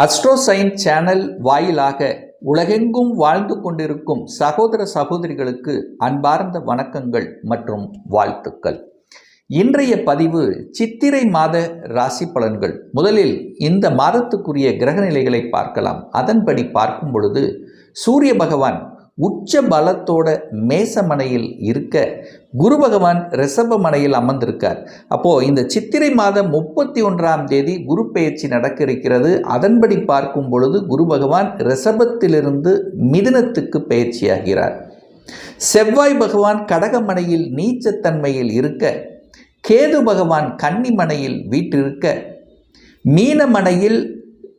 அஸ்ட்ரோசைன் channel வாயிலாக உலகெங்கும் வாழ்ந்து கொண்டிருக்கும் சகோதர சகோதரிகளுக்கு அன்பார்ந்த வணக்கங்கள் மற்றும் வாழ்த்துக்கள். இன்றைய பதிவு சித்திரை மாத ராசி பலன்கள். முதலில் இந்த மாதத்துக்குரிய கிரக நிலைகளை பார்க்கலாம். அதன்படி பார்க்கும் பொழுது சூரிய பகவான் உச்ச பலத்தோட மேசமனையில் இருக்க குரு பகவான் ரிஷப மனையில் அமர்ந்திருக்கார். அப்போ இந்த சித்திரை மாதம் முப்பத்தி ஒன்றாம் தேதி குரு பெயர்ச்சி நடக்க இருக்கிறது அதன்படி பார்க்கும் பொழுது குரு பகவான் ரிஷபத்திலிருந்து மிதுனத்துக்கு பெயர்ச்சியாகிறார். செவ்வாய் பகவான் கடகமனையில் நீச்சத்தன்மையில் இருக்க கேது பகவான் கன்னிமனையில் வீற்றிருக்க மீனமனையில்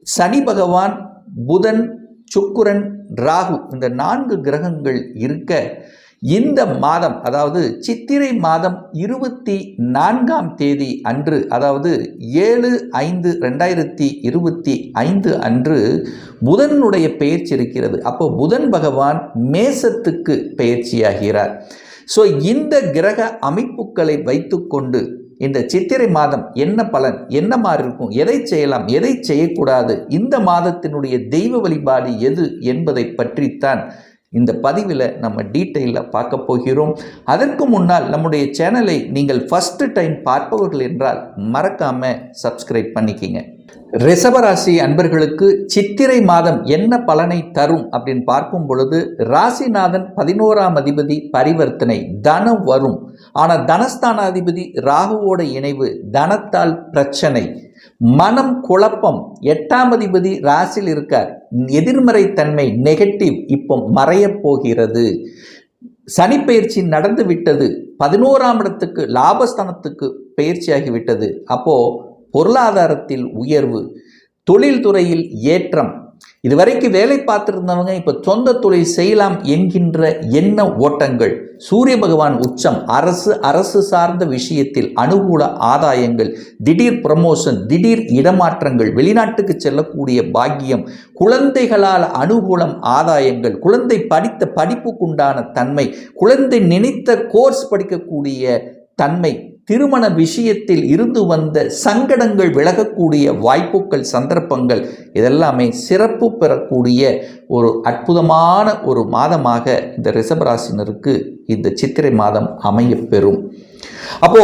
சனி பகவான் புதன் சுக்குரன் ராகு இந்த நான்கு கிரகங்கள் இருக்க இந்த மாதம் அதாவது சித்திரை மாதம் இருபத்தி நான்காம் தேதி அன்று அதாவது ஏழு ஐந்து ரெண்டாயிரத்தி இருபத்தி ஐந்து அன்று புதனுடைய பெயர்ச்சி இருக்கிறது. அப்போ புதன் பகவான் மேசத்துக்கு பெயர்ச்சியாகிறார். ஸோ இந்த கிரக அமைப்புகளை வைத்துக்கொண்டு இந்த சித்திரை மாதம் என்ன பலன் என்ன மாதிரி இருக்கும் எதை செய்யலாம் எதை செய்யக்கூடாது இந்த மாதத்தினுடைய தெய்வ வழிபாடு எது என்பதை பற்றித்தான் இந்த பதிவில் நம்ம டீட்டெயிலில் பார்க்க போகிறோம். அதற்கு முன்னால் நம்முடைய சேனலை நீங்கள் ஃபஸ்ட்டு டைம் பார்ப்பவர்கள் என்றால் மறக்காமல் சப்ஸ்கிரைப் பண்ணிக்கிங்க. ரிஷபராசி அன்பர்களுக்கு சித்திரை மாதம் என்ன பலனை தரும் அப்படின்னு பார்க்கும் பொழுது ராசிநாதன் பதினோராம் அதிபதி பரிவர்த்தனை தனம் வரும். ஆனால் தனஸ்தானாதிபதி ராகுவோட இணைவு தனத்தால் பிரச்சனை. மனம் குழப்பம். எட்டாம் அதிபதி ராசியில் இருக்கார். எதிர்மறை தன்மை நெகட்டிவ் இப்போ மறையப் போகிறது. சனிப்பெயர்ச்சி நடந்து விட்டது. பதினோராம் இடத்துக்கு லாபஸ்தானத்துக்கு பயிற்சியாகிவிட்டது அப்போது பொருளாதாரத்தில் உயர்வு தொழில்துறையில் ஏற்றம். இதுவரைக்கும் வேலை பார்த்துருந்தவங்க இப்போ சொந்த தொழில் செய்யலாம் என்கின்ற எண்ண ஓட்டங்கள் சூரிய பகவான் உச்சம் அரசு அரசு சார்ந்த விஷயத்தில் அனுகூல ஆதாயங்கள் திடீர் ப்ரமோஷன் திடீர் இடமாற்றங்கள் வெளிநாட்டுக்கு செல்லக்கூடிய பாக்கியம் குழந்தைகளால் அனுகூலம் ஆதாயங்கள் குழந்தை படித்த படிப்புக்குண்டான தன்மை குழந்தை நினைத்த கோர்ஸ் படிக்கக்கூடிய தன்மை திருமண விஷயத்தில் இருந்து வந்த சங்கடங்கள் விலகக்கூடிய வாய்ப்புகள் சந்தர்ப்பங்கள் இதெல்லாமே சிறப்பு பெறக்கூடிய ஒரு அற்புதமான ஒரு மாதமாக இந்த ரிஷபராசினருக்கு இந்த சித்திரை மாதம் அமையப்பெறும். அப்போ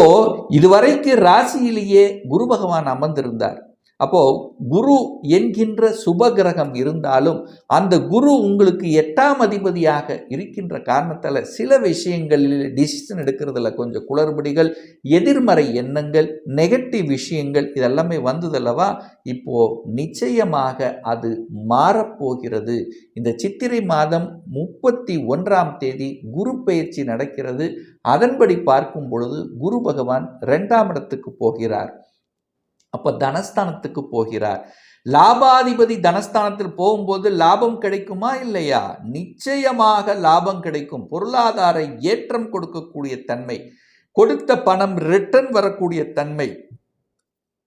இதுவரைக்கு ராசியிலேயே குரு பகவான் அமர்ந்திருந்தார். அப்போது குரு என்கின்ற சுப கிரகம் இருந்தாலும் அந்த குரு உங்களுக்கு எட்டாம் அதிபதியாக இருக்கின்ற காரணத்தால் சில விஷயங்களில் டிசிஷன் எடுக்கிறதுல கொஞ்சம் குளறுபடிகள் எதிர்மறை எண்ணங்கள் நெகட்டிவ் விஷயங்கள் இதெல்லாமே வந்ததல்லவா? இப்போது நிச்சயமாக அது மாறப்போகிறது. இந்த சித்திரை மாதம் முப்பத்தி ஒன்றாம் தேதி குரு பயிற்சி நடக்கிறது. அதன்படி பார்க்கும் பொழுது குரு பகவான் ரெண்டாம் இடத்துக்கு போகிறார். அப்போ தனஸ்தானத்துக்கு போகிறார். லாபாதிபதி தனஸ்தானத்தில் போகும்போது லாபம் கிடைக்குமா இல்லையா? நிச்சயமாக லாபம் கிடைக்கும். பொருளாதார ஏற்றம் கொடுக்கக்கூடிய தன்மை கொடுத்த பணம் ரிட்டர்ன் வரக்கூடிய தன்மை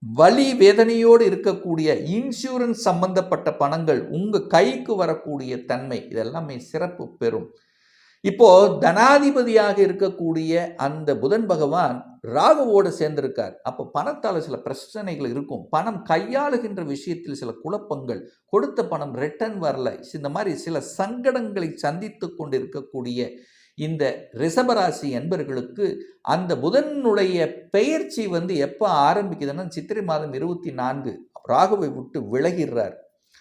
வலி வேதனையோடு இருக்கக்கூடிய இன்சூரன்ஸ் சம்பந்தப்பட்ட பணங்கள் உங்கள் கைக்கு வரக்கூடிய தன்மை இதெல்லாமே சிறப்பு பெறும். இப்போ தனாதிபதியாக இருக்கக்கூடிய அந்த புதன் பகவான் ராகுவோடு சேர்ந்திருக்கார். அப்போ பணத்தால் சில பிரச்சனைகள் இருக்கும். பணம் கையாளுகின்ற விஷயத்தில் சில குழப்பங்கள் கொடுத்த பணம் ரிட்டர்ன் வரல. இந்த மாதிரி சில சங்கடங்களை சந்தித்து கொண்டிருக்கக்கூடிய இந்த ரிஷபராசி என்பர்களுக்கு அந்த புதனுடைய பெயர்ச்சி வந்து எப்போ ஆரம்பிக்குதுன்னா சித்திரை மாதம் இருபத்தி நான்கு. ராகுவை விட்டு விலகிறார்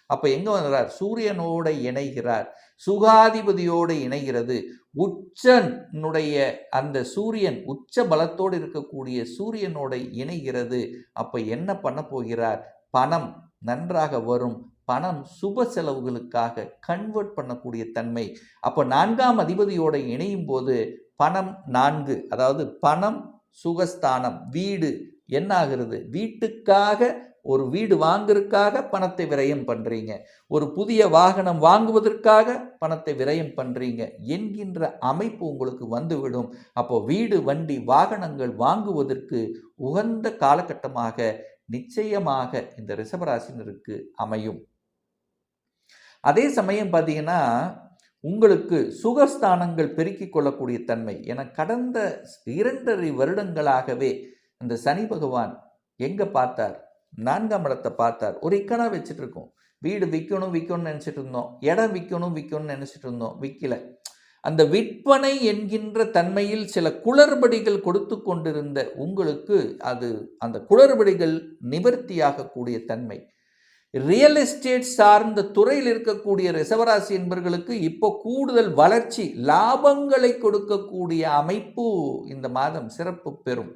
அப்போ எங்கே வந்துறார் சூரியனோட இணைகிறார். சுகாதிபதியோடு இணைகிறது. உச்சனுடைய அந்த சூரியன் உச்ச பலத்தோடு இருக்கக்கூடிய சூரியனோட இணைகிறது. அப்போ என்ன பண்ண போகிறார்? பணம் நன்றாக வரும். பணம் சுப செலவுகளுக்காக கன்வெர்ட் பண்ணக்கூடிய தன்மை. அப்போ நான்காம் அதிபதியோட இணையும் போது பணம் நான்கு அதாவது பணம் சுகஸ்தானம் வீடு என்ன ஆகிறது வீட்டுக்காக ஒரு வீடு வாங்குறதுக்காக பணத்தை விரயம் பண்ணுறீங்க ஒரு புதிய வாகனம் வாங்குவதற்காக பணத்தை விரயம் பண்ணுறீங்க என்கின்ற அமைப்பு உங்களுக்கு வந்துவிடும். அப்போ வீடு வண்டி வாகனங்கள் வாங்குவதற்கு உகந்த காலகட்டமாக நிச்சயமாக இந்த ரிஷபராசினருக்கு அமையும். அதே சமயம் பார்த்தீங்கன்னா உங்களுக்கு சுகஸ்தானங்கள் பெருக்கிக் கொள்ளக்கூடிய தன்மை. என கடந்த இரண்டரை வருடங்களாகவே இந்த சனி பகவான் எங்கே பார்த்தார்? நான்காம் இடத்தை பார்த்தார். ஒரு இக்கனா வச்சுட்டு இருக்கோம் வீடு விற்கணும் விற்கணும்னு நினச்சிட்டு இருந்தோம். இடம் விற்கணும் விற்கணும்னு நினச்சிட்டு இருந்தோம். விற்கல அந்த விற்பனை என்கின்ற தன்மையில் சில குளறுபடிகள் கொடுத்து கொண்டிருந்த உங்களுக்கு அது அந்த குளறுபடிகள் நிவர்த்தியாகக்கூடிய தன்மை. ரியல் எஸ்டேட் சார்ந்த துறையில் இருக்கக்கூடிய ரிசவராசி என்பவர்களுக்கு இப்போ கூடுதல் வளர்ச்சி லாபங்களை கொடுக்கக்கூடிய அமைப்பு இந்த மாதம் சிறப்பு பெறும்.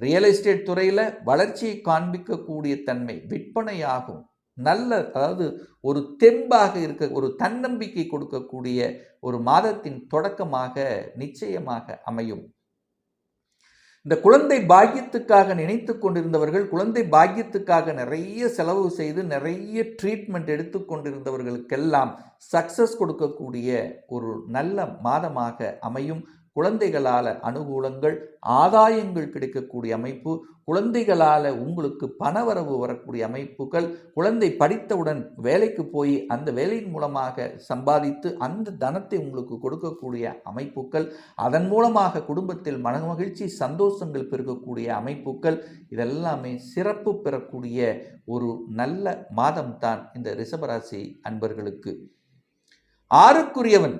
ரியல் எஸ்டேட் துறையில் வளர்ச்சியை காண்பிக்கக்கூடிய தன்மை விற்பனையாகும். நல்ல அதாவது ஒரு தெம்பாக இருக்க ஒரு தன்னம்பிக்கை கொடுக்கக்கூடிய ஒரு மாதத்தின் தொடக்கமாக நிச்சயமாக அமையும். இந்த குழந்தை பாக்கியத்துக்காக நினைத்து கொண்டிருந்தவர்கள் குழந்தை பாக்கியத்துக்காக நிறைய செலவு செய்து நிறைய ட்ரீட்மெண்ட் எடுத்து கொண்டிருந்தவர்களுக்கெல்லாம் சக்சஸ் கொடுக்கக்கூடிய ஒரு நல்ல மாதமாக அமையும். குழந்தைகளால் அனுகூலங்கள் ஆதாயங்கள் கிடைக்கக்கூடிய அமைப்பு குழந்தைகளால் உங்களுக்கு பணவரவு வரக்கூடிய அமைப்புகள் குழந்தை படித்தவுடன் வேலைக்கு போய் அந்த வேலையின் மூலமாக சம்பாதித்து அந்த தனத்தை உங்களுக்கு கொடுக்கக்கூடிய அமைப்புகள் அதன் மூலமாக குடும்பத்தில் மனமகிழ்ச்சி சந்தோஷங்கள் பெருக்கக்கூடிய அமைப்புகள் இதெல்லாமே சிறப்பு பெறக்கூடிய ஒரு நல்ல மாதம்தான் இந்த ரிஷபராசி அன்பர்களுக்கு. ஆறுக்குரியவன்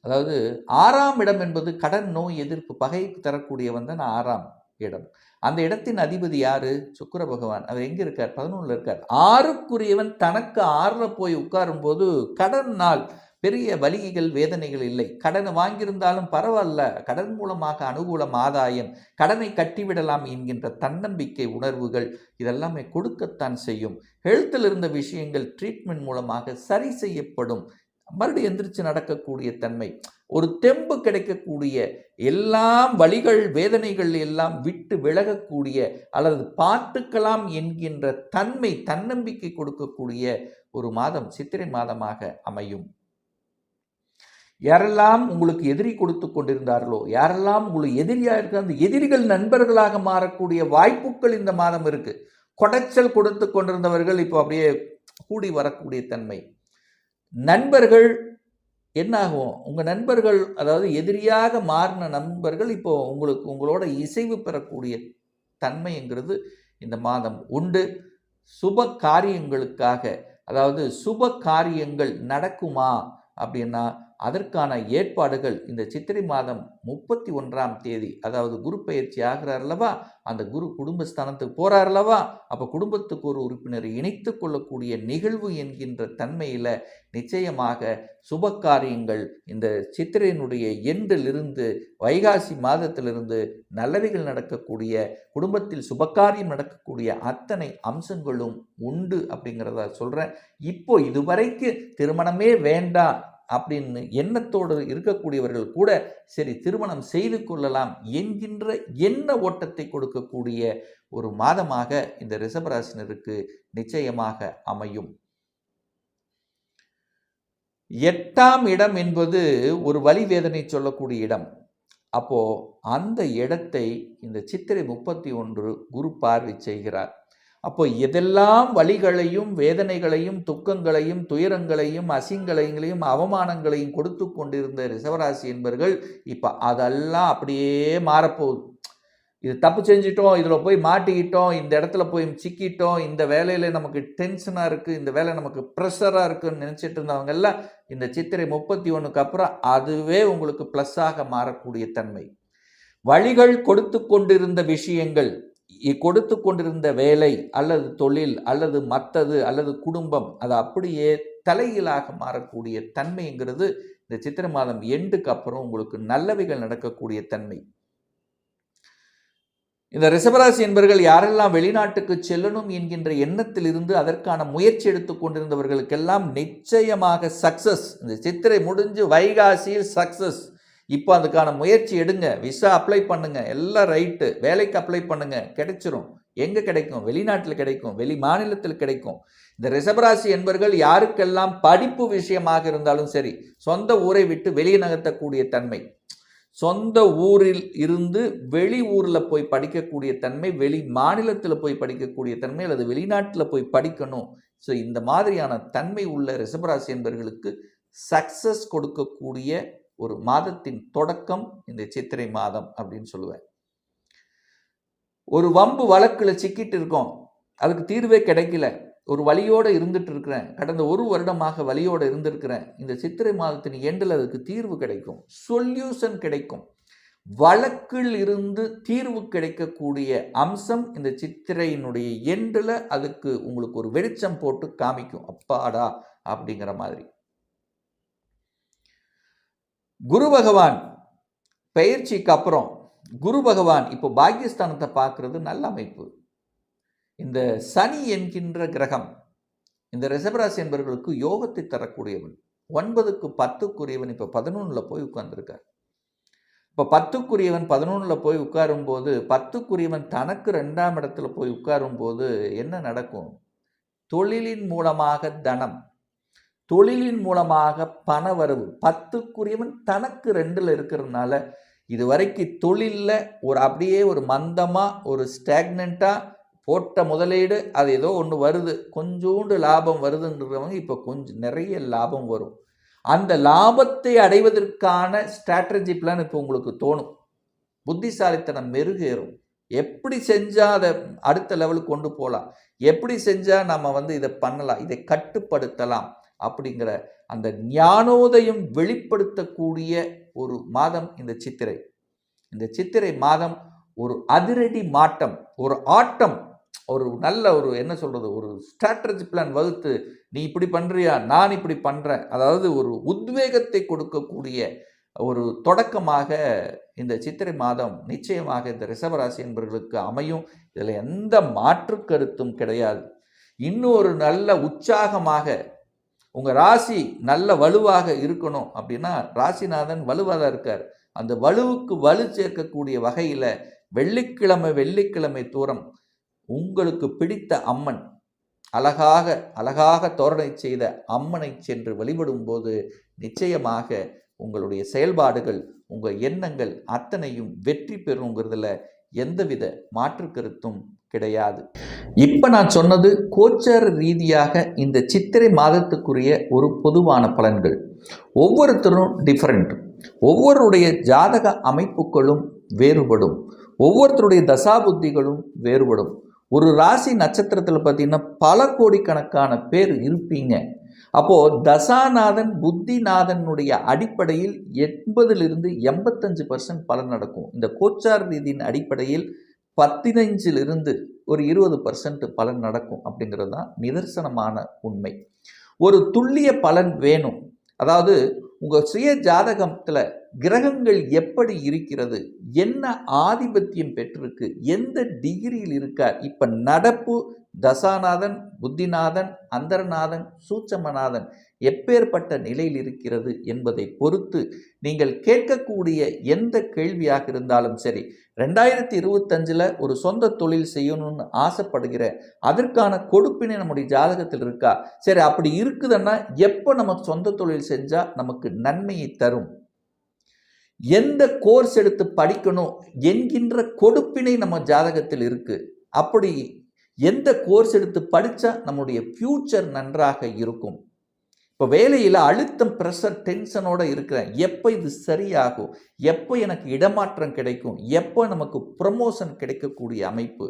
அதாவது ஆறாம் இடம் என்பது கடன் நோய் எதிர்ப்பு பகை தரக்கூடியவன் ஆறாம் இடம். அந்த இடத்தின் அதிபதி யாரு? சுக்கர பகவான். அவர் எங்கே இருக்கார்? பதினொன்றில் இருக்கார். ஆறுக்குரியவன் தனக்கு ஆறில் போய் உட்காரும் போது கடன் நாள். பெரிய வலிகைகள் வேதனைகள் இல்லை. கடனை வாங்கியிருந்தாலும் பரவாயில்ல. கடன் மூலமாக அனுகூலம் ஆதாயம். கடனை கட்டிவிடலாம் என்கின்ற தன்னம்பிக்கை உணர்வுகள் இதெல்லாமே கொடுக்கத்தான் செய்யும். ஹெல்த்தில் இருந்த விஷயங்கள் ட்ரீட்மெண்ட் மூலமாக சரி செய்யப்படும். மறுபடியும் எந்திரிச்சு நடக்கக்கூடிய தன்மை. ஒரு தெம்பு கிடைக்கக்கூடிய எல்லாம் வழிகள் வேதனைகள் எல்லாம் விட்டு விலகக்கூடிய அல்லது பார்த்துக்கலாம் என்கின்ற தன்மை தன்னம்பிக்கை கொடுக்கக்கூடிய ஒரு மாதம் சித்திரை மாதமாக அமையும். யாரெல்லாம் உங்களுக்கு எதிரி கொடுத்து கொண்டிருந்தார்களோ யாரெல்லாம் உங்களுக்கு எதிரியாக இருக்க அந்த எதிரிகள் நண்பர்களாக மாறக்கூடிய வாய்ப்புகள் இந்த மாதம் இருக்கு. கொடைச்சல் கொடுத்து கொண்டிருந்தவர்கள் இப்போ அப்படியே கூடி வரக்கூடிய தன்மை. நண்பர்கள் என்னாகும்? உங்கள் நண்பர்கள் அதாவது எதிரியாக மாறின நண்பர்கள் இப்போ உங்களுக்கு உங்களோட இசைவு பெறக்கூடிய தன்மைங்கிறது இந்த மாதம் உண்டு. சுப காரியங்களுக்காக அதாவது சுப காரியங்கள் நடக்குமா அப்படின்னா அதற்கான ஏற்பாடுகள் இந்த சித்திரை மாதம் முப்பத்தி ஒன்றாம் தேதி அதாவது குரு பயிற்சி ஆகிறார் அல்லவா அந்த குரு குடும்பஸ்தானத்துக்கு போகிறார் அல்லவா அப்போ குடும்பத்துக்கு ஒரு உறுப்பினரை இணைத்து கொள்ளக்கூடிய நிகழ்வு என்கின்ற தன்மையில் நிச்சயமாக சுப காரியங்கள் இந்த சித்திரையினுடைய எண்டிலிருந்து வைகாசி மாதத்திலிருந்து நல்லவைகள் நடக்கக்கூடிய குடும்பத்தில் சுபகாரியம் நடக்கக்கூடிய அத்தனை அம்சங்களும் உண்டு அப்படிங்கிறத சொல்கிறேன் இப்போ இதுவரைக்கு திருமணமே வேண்டாம். அப்படின்னு எண்ணத்தோடு இருக்கக்கூடியவர்கள் கூட சரி திருமணம் செய்து கொள்ளலாம் என்கின்ற எண்ண ஓட்டத்தை கொடுக்கக்கூடிய ஒரு மாதமாக இந்த ரிஷபராசினருக்கு நிச்சயமாக அமையும். எட்டாம் இடம் என்பது ஒரு வழிவேதனை சொல்லக்கூடிய இடம். அப்போ அந்த இடத்தை இந்த சித்திரை முப்பத்தி ஒன்று குரு பார்வை செய்கிறார். அப்போ எதெல்லாம் வழிகளையும் வேதனைகளையும் துக்கங்களையும் துயரங்களையும் அசிங்களையும் அவமானங்களையும் கொடுத்து கொண்டிருந்த ரிசவராசி என்பர்கள் இப்போ அதெல்லாம் அப்படியே மாறப்போகுது. இது தப்பு செஞ்சிட்டோம் இதில் போய் மாட்டிக்கிட்டோம் இந்த இடத்துல போய் சிக்கிட்டோம் இந்த வேலையில் நமக்கு டென்ஷனாக இருக்குது இந்த வேலை நமக்கு ப்ரெஷராக இருக்குன்னு நினச்சிட்டு இருந்தவங்கெல்லாம் இந்த சித்திரை முப்பத்தி ஒன்றுக்கு அப்புறம் அதுவே உங்களுக்கு ப்ளஸ்ஸாக மாறக்கூடிய தன்மை. வழிகள் கொடுத்து கொண்டிருந்த விஷயங்கள் கொடுத்து கொண்டிருந்த வேலை அல்லது தொழில் அல்லது மற்றது அல்லது குடும்பம் அது அப்படியே தலைகீழாக மாறக்கூடிய தன்மைங்கிறது இந்த சித்திர மாதம் எண்டுக்கு அப்புறம் உங்களுக்கு நல்லவைகள் நடக்கக்கூடிய தன்மை. இந்த ரிஷபராசி என்பர்கள் யாரெல்லாம் வெளிநாட்டுக்கு செல்லணும் என்கின்ற எண்ணத்தில் இருந்து அதற்கான முயற்சி எடுத்து கொண்டிருந்தவர்களுக்கெல்லாம் நிச்சயமாக சக்சஸ் இந்த சித்திரை முடிஞ்சு வைகாசியில் சக்சஸ் இப்போ அதுக்கான முயற்சி எடுங்க. விசா அப்ளை பண்ணுங்க. எல்லாம் ரைட்டு வேலைக்கு அப்ளை பண்ணுங்க. கிடைச்சிரும். எங்கே கிடைக்கும்? வெளிநாட்டில் கிடைக்கும். வெளி மாநிலத்தில் கிடைக்கும். இந்த ரிஷபராசி என்பர்கள் யாருக்கெல்லாம் படிப்பு விஷயமாக இருந்தாலும் சரி சொந்த ஊரை விட்டு வெளியே நகர்த்தக்கூடிய தன்மை. சொந்த ஊரில் இருந்து வெளி ஊரில் போய் படிக்கக்கூடிய தன்மை வெளி மாநிலத்தில் போய் படிக்கக்கூடிய தன்மை அல்லது வெளிநாட்டில் போய் படிக்கணும். ஸோ இந்த மாதிரியான தன்மை உள்ள ரிஷபராசி என்பர்களுக்கு சக்சஸ் கொடுக்கக்கூடிய ஒரு மாதத்தின் தொடக்கம் இந்த சித்திரை மாதம் அப்படின்னு சொல்லுவேன். ஒரு வம்பு வழக்கில் சிக்கிட்டு இருக்கோம். அதுக்கு தீர்வே கிடைக்கல. ஒரு வழியோடு இருந்துட்டு இருக்கிறேன். கடந்த ஒரு வருடமாக வழியோடு இருந்திருக்கிறேன். இந்த சித்திரை மாதத்தின் எண்டில் அதுக்கு தீர்வு கிடைக்கும். சொல்யூஷன் கிடைக்கும். வழக்கில் இருந்து தீர்வு கிடைக்கக்கூடிய அம்சம் இந்த சித்திரையினுடைய எண்டில் அதுக்கு உங்களுக்கு ஒரு வெளிச்சம் போட்டு காமிக்கும். அப்பாடா! அப்படிங்கிற மாதிரி. குரு பகவான் பயிற்சிக்கு அப்புறம் குரு பகவான் இப்போ பாக்கியஸ்தானத்தை பார்க்குறது நல்ல அமைப்பு. இந்த சனி என்கின்ற கிரகம் இந்த ரிசபராசி என்பவர்களுக்கு யோகத்தை தரக்கூடியவன். ஒன்பதுக்கு பத்துக்குரியவன் இப்போ பதினொன்றில் போய் உட்கார்ந்துருக்கார். இப்போ பத்துக்குரியவன் பதினொன்றில் போய் உட்காரும்போது பத்துக்குரியவன் தனக்கு ரெண்டாம் இடத்துல போய் உட்காரும்போது என்ன நடக்கும்? தொழிலின் மூலமாக தனம் தொழிலின் மூலமாக பண வரவு. பத்துக்குரியவன் தனக்கு ரெண்டில் இருக்கிறதுனால இது வரைக்கும் தொழிலில் ஒரு அப்படியே ஒரு மந்தமாக ஒரு ஸ்டாக்னண்ட்டாக போட்ட முதலீடு அது ஏதோ ஒன்று வருது. கொஞ்சோண்டு லாபம் வருதுன்றவங்க இப்போ கொஞ்சம் நிறைய லாபம் வரும். அந்த லாபத்தை அடைவதற்கான ஸ்ட்ராட்டஜி பிளான் இப்போ உங்களுக்கு தோணும். புத்திசாலித்தனம் மெருகேறும். எப்படி செஞ்சால் அதை அடுத்த லெவலுக்கு கொண்டு போகலாம் எப்படி செஞ்சால் நம்ம வந்து இதை பண்ணலாம்? இதை கட்டுப்படுத்தலாம். அப்படிங்கிற அந்த ஞானோதயம் வெளிப்படுத்தக்கூடிய ஒரு மாதம் இந்த சித்திரை. இந்த சித்திரை மாதம் ஒரு அதிரடி மாட்டம் ஒரு ஆட்டம் ஒரு நல்ல ஒரு என்ன சொல்கிறது ஒரு ஸ்ட்ராட்டஜி பிளான் வகுத்து நீ இப்படி பண்ணுறியா நான் இப்படி பண்ணுறேன் அதாவது ஒரு உத்வேகத்தை கொடுக்கக்கூடிய ஒரு தொடக்கமாக இந்த சித்திரை மாதம் நிச்சயமாக இந்த ரிஷபராசி என்பவர்களுக்கு அமையும். இதில் எந்த மாற்று கருத்தும் கிடையாது. இன்னும் ஒரு நல்ல உற்சாகமாக உங்கள் ராசி நல்ல வலுவாக இருக்கணும் அப்படின்னா ராசிநாதன் வலுவாக தான் இருக்கார். அந்த வலுவுக்கு வலு சேர்க்கக்கூடிய வகையில் வெள்ளிக்கிழமை வெள்ளிக்கிழமை தூரம் உங்களுக்கு பிடித்த அம்மன் அழகாக அழகாக தோரணை செய்த அம்மனை சென்று வழிபடும் போது நிச்சயமாக உங்களுடைய செயல்பாடுகள் உங்கள் எண்ணங்கள் அத்தனையும் வெற்றி பெறுங்கிறதுல எந்தவித மாற்று கருத்தும் கிடையாது. இப்போ நான் சொன்னது கோச்சார ரீதியாக இந்த சித்திரை மாதத்துக்குரிய ஒரு பொதுவான பலன்கள். ஒவ்வொருத்தரும் டிஃப்ரெண்ட் ஒவ்வொருடைய ஜாதக அமைப்புகளும் வேறுபடும். ஒவ்வொருத்தருடைய தசாபுத்திகளும் வேறுபடும். ஒரு ராசி நட்சத்திரத்தில் பார்த்தீங்கன்னா பல கோடிக்கணக்கான பேர் இருப்பீங்க. அப்போது தசாநாதன் புத்திநாதனுடைய அடிப்படையில் எண்பதிலிருந்து எண்பத்தஞ்சு பர்சன்ட் பலன் நடக்கும். இந்த கோச்சார் ரீதியின் அடிப்படையில் பத்தினஞ்சிலிருந்து ஒரு இருபது பர்சன்ட் பலன் நடக்கும் அப்படிங்கிறது தான் நிதர்சனமான உண்மை. ஒரு துல்லிய பலன் வேணும். அதாவது உங்கள் சுய ஜாதகத்தில் கிரகங்கள் எப்படி இருக்கிறது? என்ன ஆதிபத்தியம் பெற்றிருக்கு? எந்த டிகிரியில் இருக்கார்? இப்போ நடப்பு தசாநாதன் புத்திநாதன் அந்தரநாதன் சூட்சமநாதன் எப்பேற்பட்ட நிலையில் இருக்கிறது என்பதை பொறுத்து நீங்கள் கேட்கக்கூடிய எந்த கேள்வியாக இருந்தாலும் சரி ரெண்டாயிரத்தி இருபத்தஞ்சில் ஒரு சொந்த தொழில் செய்யணும்னு ஆசைப்படுகிற அதற்கான கொடுப்பினை நம்முடைய ஜாதகத்தில் இருக்கா? சரி அப்படி இருக்குதுன்னா எப்போ நமக்கு சொந்த தொழில் செஞ்சால் நமக்கு நன்மையை தரும்? எந்த கோர்ஸ் எடுத்து படிக்கணும் என்கின்ற கொடுப்பினை நம்ம ஜாதகத்தில் இருக்குது அப்படி எந்த கோர்ஸ் எடுத்து படித்தா நம்முடைய ஃப்யூச்சர் நன்றாக இருக்கும். இப்போ வேலையில் அழுத்தம் ப்ரெஷர் டென்ஷனோடு இருக்கிறேன். எப்போ இது சரியாகும்? எப்போ எனக்கு இடமாற்றம் கிடைக்கும்? எப்போ நமக்கு ப்ரமோஷன் கிடைக்கக்கூடிய அமைப்பு?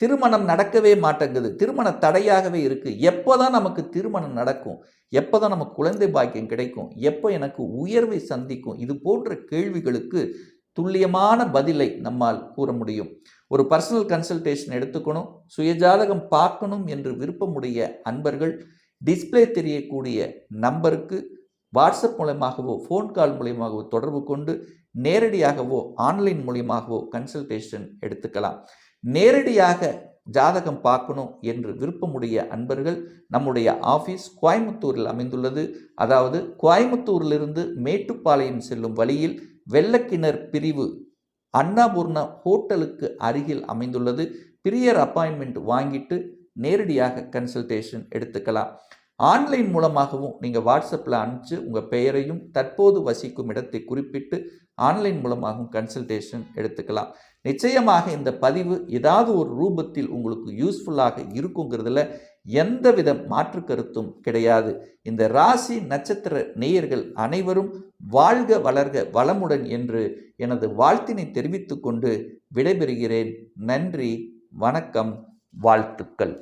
திருமணம் நடக்கவே மாட்டேங்குது. திருமண தடையாகவே இருக்குது எப்போ தான் நமக்கு திருமணம் நடக்கும்? எப்போ தான் நமக்கு குழந்தை பாக்கியம் கிடைக்கும்? எப்போ எனக்கு உயர்வை சந்திக்கும்? இது போன்ற கேள்விகளுக்கு துல்லியமான பதிலை நம்மால் கூற முடியும். ஒரு பர்சனல் கன்சல்டேஷன் எடுத்துக்கணும். சுயஜாதகம் பார்க்கணும் என்று விருப்பமுடைய அன்பர்கள் டிஸ்பிளே தெரியக்கூடிய நம்பருக்கு வாட்ஸ்அப் மூலயமாகவோ ஃபோன் கால் மூலயமாகவோ தொடர்பு கொண்டு நேரடியாகவோ ஆன்லைன் மூலியமாகவோ கன்சல்டேஷன் எடுத்துக்கலாம். நேரடியாக ஜாதகம் பார்க்கணும் என்று விருப்பமுடைய அன்பர்கள் நம்முடைய ஆஃபீஸ் கோயம்புத்தூரில் அமைந்துள்ளது. அதாவது கோயம்புத்தூரிலிருந்து மேட்டுப்பாளையம் செல்லும் வழியில் வெள்ளக்கிணர் பிரிவு அன்னபூர்ணா ஹோட்டலுக்கு அருகில் அமைந்துள்ளது. பிரியர் அப்பாயின்மெண்ட் வாங்கிட்டு நேரடியாக கன்சல்டேஷன் எடுத்துக்கலாம். ஆன்லைன் மூலமாகவும் நீங்கள் வாட்ஸ்அப்பில் அனுப்பிச்சு உங்கள் பெயரையும் தற்போது வசிக்கும் இடத்தை குறிப்பிட்டு ஆன்லைன் மூலமாகவும் கன்சல்டேஷன் எடுத்துக்கலாம். நிச்சயமாக இந்த பதிவு ஏதாவது ஒரு ரூபத்தில் உங்களுக்கு யூஸ்ஃபுல்லாக இருக்குங்கிறதுல எந்தவித மாற்று கருத்தும் கிடையாது. இந்த ராசி நட்சத்திர நேயர்கள் அனைவரும் வாழ்க வளர்க வளமுடன் என்று எனது வாழ்த்தினை தெரிவித்துக்கொண்டு விடைபெறுகிறேன். நன்றி வணக்கம் வாழ்த்துக்கள்.